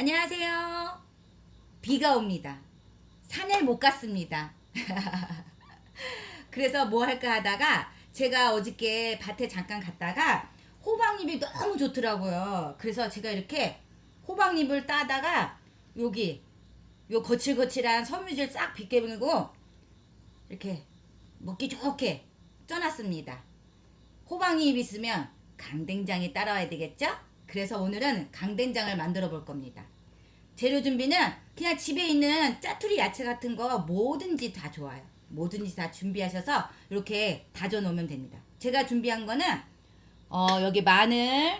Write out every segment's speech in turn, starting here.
안녕하세요. 비가 옵니다. 산에 못 갔습니다. 그래서 뭐 할까 하다가 제가 어저께 밭에 잠깐 갔다가 호박잎이 너무 좋더라고요. 그래서 제가 이렇게 호박잎을 따다가 여기 요 거칠거칠한 섬유질 싹 벗겨내고 이렇게 먹기 좋게 쪄놨습니다. 호박잎 있으면 강된장이 따라와야 되겠죠? 그래서 오늘은 강된장을 만들어 볼 겁니다. 재료 준비는 그냥 집에 있는 짜투리 야채 같은 거 뭐든지 다 좋아요. 뭐든지 다 준비하셔서 이렇게 다져 놓으면 됩니다. 제가 준비한 거는 어, 여기 마늘,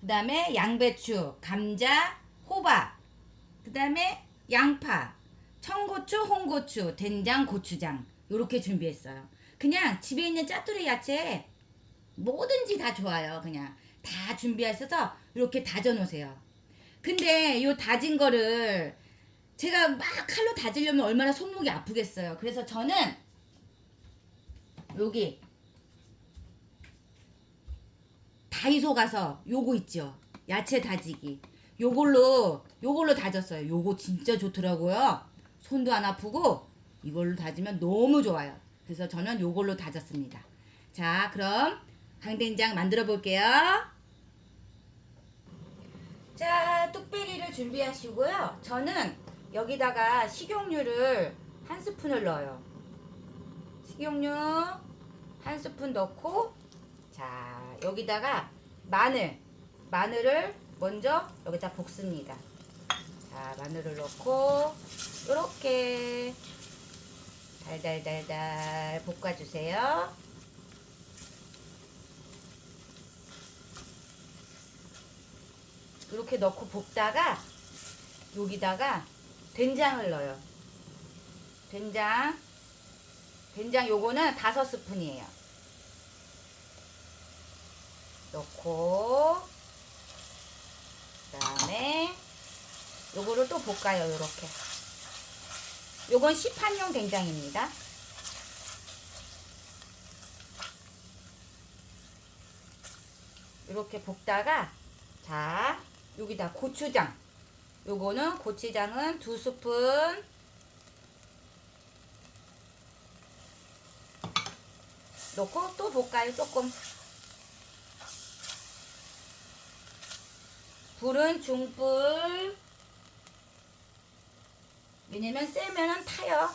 그 다음에 양배추, 감자, 호박, 그 다음에 양파, 청고추, 홍고추, 된장, 고추장 이렇게 준비했어요. 그냥 집에 있는 짜투리 야채 뭐든지 다 좋아요. 그냥 다 준비하셔서 이렇게 다져 놓으세요. 근데 요 다진 거를 제가 막 칼로 다지려면 얼마나 손목이 아프겠어요. 그래서 저는 여기 다이소 가서 요거 있죠. 야채 다지기. 요걸로 요걸로 다졌어요. 요거 진짜 좋더라고요. 손도 안 아프고 이걸로 다지면 너무 좋아요. 그래서 저는 요걸로 다졌습니다. 자, 그럼 강된장 만들어 볼게요. 자, 뚝배기를 준비하시고요. 저는 여기다가 식용유를 한 스푼을 넣어요. 식용유 한 스푼 넣고 자, 여기다가 마늘 마늘을 먼저 여기다 볶습니다. 자, 마늘을 넣고 이렇게 달달달달 볶아주세요. 이렇게 넣고 볶다가 여기다가 된장을 넣어요. 된장. 된장 요거는 다섯 스푼이에요. 넣고 그다음에 요거를 또 볶아요. 요렇게. 요건 시판용 된장입니다. 이렇게 볶다가 자 여기다 고추장. 요거는 고추장은 두 스푼. 넣고 또 볶아요 조금. 불은 중불. 왜냐면 세면은 타요.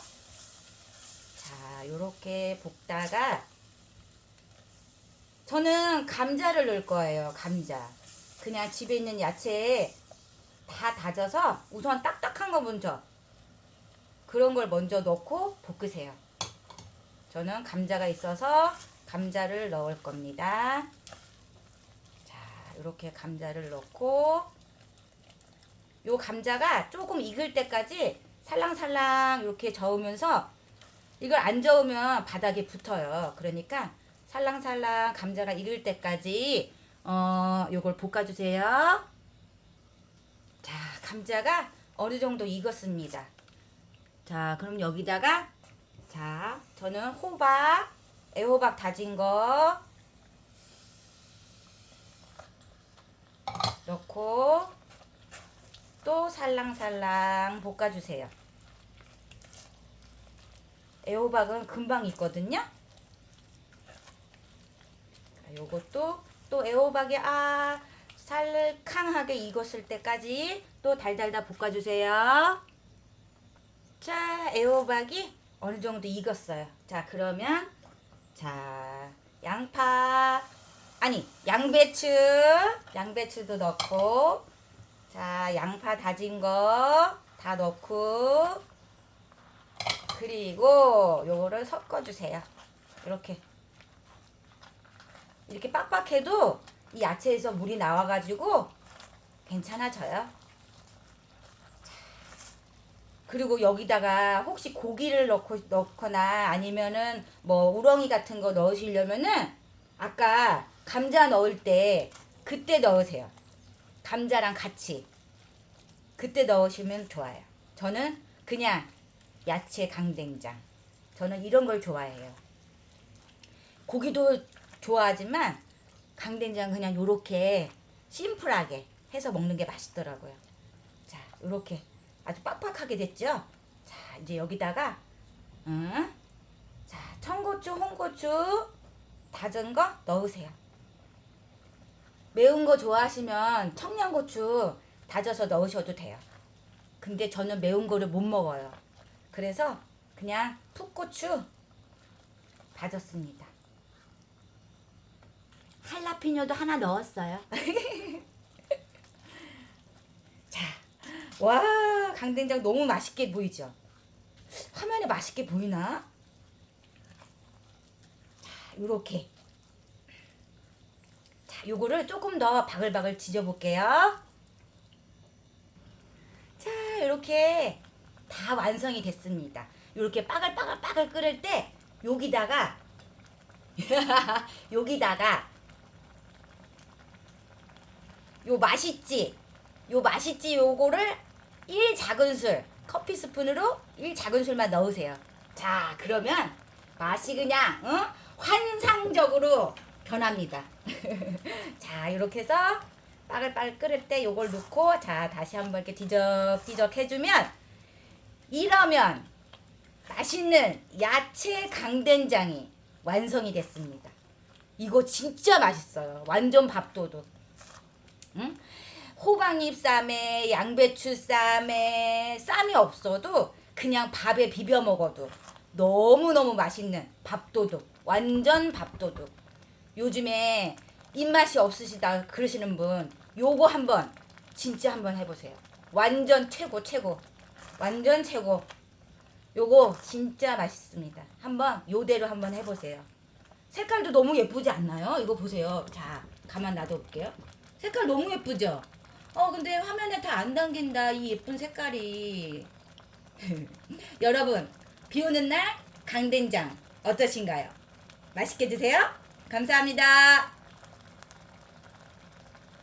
자 요렇게 볶다가 저는 감자를 넣을 거예요 감자 그냥 집에 있는 야채에 다 다져서 우선 딱딱한 거 먼저 그런 걸 먼저 넣고 볶으세요. 저는 감자가 있어서 감자를 넣을 겁니다. 자, 이렇게 감자를 넣고 요 감자가 조금 익을 때까지 살랑살랑 이렇게 저으면서 이걸 안 저으면 바닥에 붙어요. 그러니까 살랑살랑 감자가 익을 때까지 어, 요걸 볶아주세요. 자, 감자가 어느 정도 익었습니다. 자, 그럼 여기다가, 자, 저는 호박, 애호박 다진 거 넣고 또 살랑살랑 볶아주세요. 애호박은 금방 익거든요. 자, 요것도 또 애호박이 아 살캉하게 익었을 때까지 또 달달달 볶아주세요. 자, 애호박이 어느 정도 익었어요. 자, 그러면 자 양파 아니 양배추 양배추도 넣고 자 양파 다진 거 다 넣고 그리고 요거를 섞어주세요. 이렇게 이렇게 빡빡해도 이 야채에서 물이 나와가지고 괜찮아져요. 자, 그리고 여기다가 혹시 고기를 넣고 넣거나 아니면은 뭐 우렁이 같은 거 넣으시려면은 아까 감자 넣을 때 그때 넣으세요. 감자랑 같이 그때 넣으시면 좋아요. 저는 그냥 야채 강된장. 저는 이런 걸 좋아해요. 고기도 좋아하지만 강된장 그냥 요렇게 심플하게 해서 먹는 게 맛있더라고요. 자, 이렇게 아주 빡빡하게 됐죠? 자, 이제 여기다가 응? 자, 청고추, 홍고추 다진 거 넣으세요. 매운 거 좋아하시면 청양고추 다져서 넣으셔도 돼요. 근데 저는 매운 거를 못 먹어요. 그래서 그냥 풋고추 다졌습니다. 할라피뇨도 하나 넣었어요. 자, 와 강된장 너무 맛있게 보이죠? 화면에 맛있게 보이나? 자, 요렇게. 자, 요거를 조금 더 바글바글 지져볼게요. 자, 이렇게 다 완성이 됐습니다. 이렇게 빠글빠글빠글 끓을 때 여기다가 여기다가 요 맛있지? 요 맛있지 요거를 1 작은술 커피 스푼으로 1 작은술만 넣으세요. 자, 그러면 맛이 그냥 어? 환상적으로 변합니다. 자, 이렇게 해서 빠글빠글 끓을 때 요걸 넣고 자, 다시 한번 이렇게 뒤적뒤적 해주면 이러면 맛있는 야채 강된장이 완성이 됐습니다. 이거 진짜 맛있어요. 완전 밥도둑. 응? 호박잎 쌈에 양배추 쌈에 쌈이 없어도 그냥 밥에 비벼 먹어도 너무너무 맛있는 밥도둑. 완전 밥도둑. 요즘에 입맛이 없으시다 그러시는 분 요거 한번 진짜 한번 해보세요. 완전 최고 최고. 완전 최고. 요거 진짜 맛있습니다. 한번 요대로 한번 해보세요. 색깔도 너무 예쁘지 않나요? 이거 보세요. 자, 가만 놔둬볼게요. 색깔 너무 예쁘죠? 어, 근데 화면에 다 안 담긴다. 이 예쁜 색깔이. 여러분, 비 오는 날 강된장 어떠신가요? 맛있게 드세요. 감사합니다.